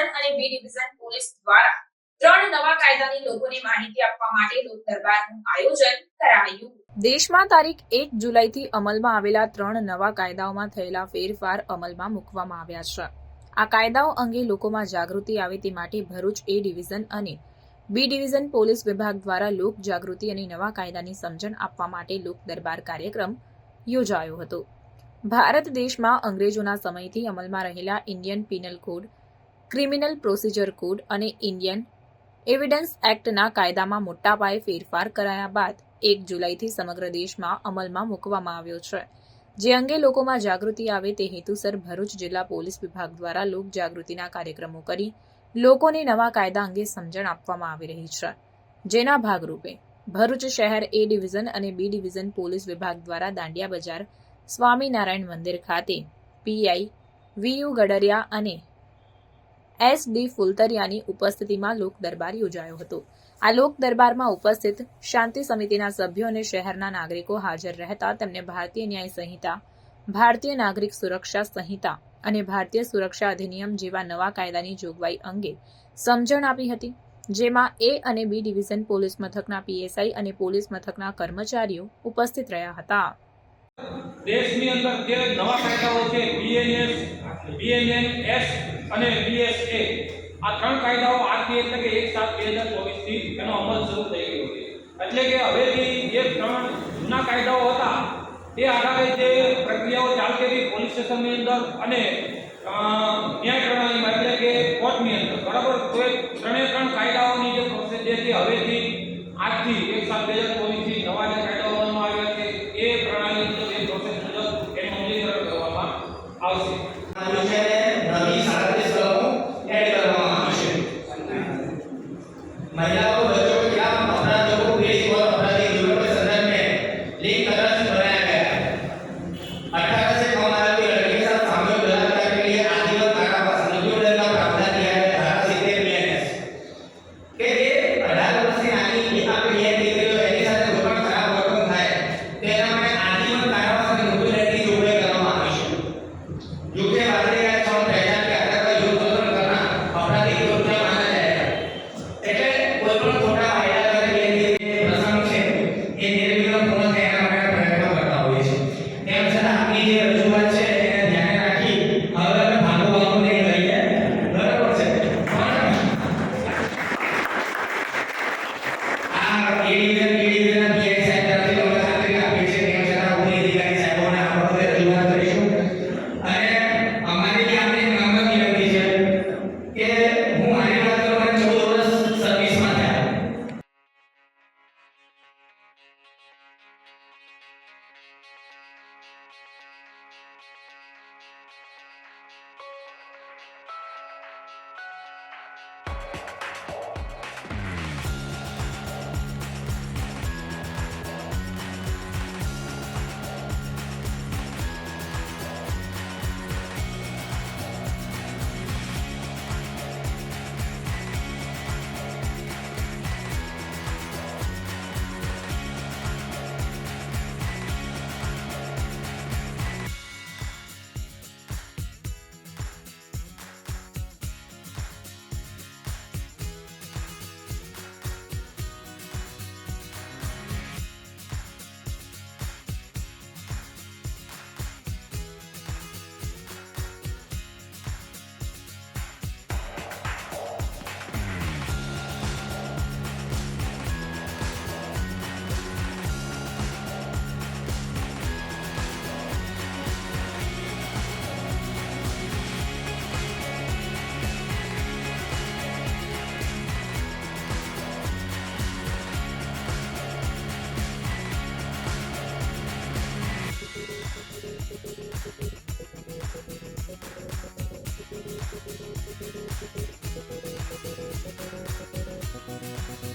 Division અને B division police દ્વારા ત્રણ નવા કાયદાની લોકોને માહિતી આપવા માટે લોક દરબારનું આયોજન કરાયું. દેશમાં તારીખ એક જુલાઈથી અમલમાં આવેલા ત્રણ નવા કાયદાઓમાં થયેલા ફેરફાર અમલમાં મૂકવામાં આવ્યા છે. આ કાયદાઓ અંગે લોકોમાં જાગૃતિ આવે તે માટે ભરૂચ એ ડિવિઝન અને બી ડિવિઝન પોલીસ વિભાગ દ્વારા લોક જાગૃતિ અને નવા કાયદાની સમજણ આપવા માટે લોક દરબાર કાર્યક્રમ યોજાયો હતો. ભારત દેશમાં અંગ્રેજોના સમયથી અમલમાં રહેલા Indian penal code criminal procedure code અને ઇન્ડિયન એવિડન્સ એક્ટના કાયદામાં મોટા પાયે ફેરફાર કરાયા બાદ એક જુલાઈથી સમગ્ર દેશમાં અમલમાં મૂકવામાં આવ્યો છે. જે અંગે લોકોમાં જાગૃતિ આવે તે હેતુસર ભરૂચ જિલ્લા પોલીસ વિભાગ દ્વારા લોક જાગૃતિના કાર્યક્રમો કરી લોકોને નવા કાયદા અંગે સમજણ આપવામાં આવી રહી છે. જેના ભાગરૂપે ભરૂચ શહેર એ ડિવિઝન અને બી ડિવિઝન પોલીસ વિભાગ દ્વારા દાંડિયા બજાર સ્વામિનારાયણ મંદિર ખાતે પીઆઈ વીયુ ગડરિયા અને એસ ડી ફુલતરિયાની ઉપસ્થિતિમાં લોક દરબાર યોજાયો હતો. આ લોક દરબારમાં ઉપસ્થિત શાંતિ સમિતિના સભ્યો અને શહેરના નાગરિકો હાજર રહેતા તેમને ભારતીય ન્યાય સંહિતા, ભારતીય નાગરિક સુરક્ષા સંહિતા અને ભારતીય સુરક્ષા અધિનિયમ જેવા નવા કાયદાની જોગવાઈ અંગે સમજણ આપી હતી, જેમાં એ અને બી ડિવિઝન પોલીસ મથકના પીએસઆઈ અને પોલીસ મથકના કર્મચારીઓ ઉપસ્થિત રહ્યા હતા. દેશની અંદર જે નવા કાયદાઓ છે બીએનએસ બીએનએન અને બીએસએ આ ત્રણ કાયદાઓ આજથી એટલે કે એક સાત બે હજાર ચોવીસથી એનો અમલ શરૂ થઈ ગયો છે. એટલે કે હવેથી જે ત્રણ જૂના કાયદાઓ હતા, તે આધારે જે પ્રક્રિયાઓ ચાલતી હતી પોલીસ સ્ટેશનની અંદર અને ન્યાય પ્રણાલીમાં એટલે કે કોર્ટની અંદર. બરાબર? તો ત્રણે ત્રણ કાયદાઓની જે પ્રોસેસ જે છે હવેથી આજથી એક સાત બે હજાર ચોવીસથી નવા જે કાયદાઓ બનાવવામાં આવ્યા છે, એ પ્રણાલી મુજબ એ પ્રોસેસ મુજબ એનું અમલીકરણ કરવામાં આવશે. આપણી જે રજૂઆત છે એને ધ્યાને રાખી હવે અમે ભાગો ભાગો નહીં રહીએ બરાબર છે? પણ આ એડી એડી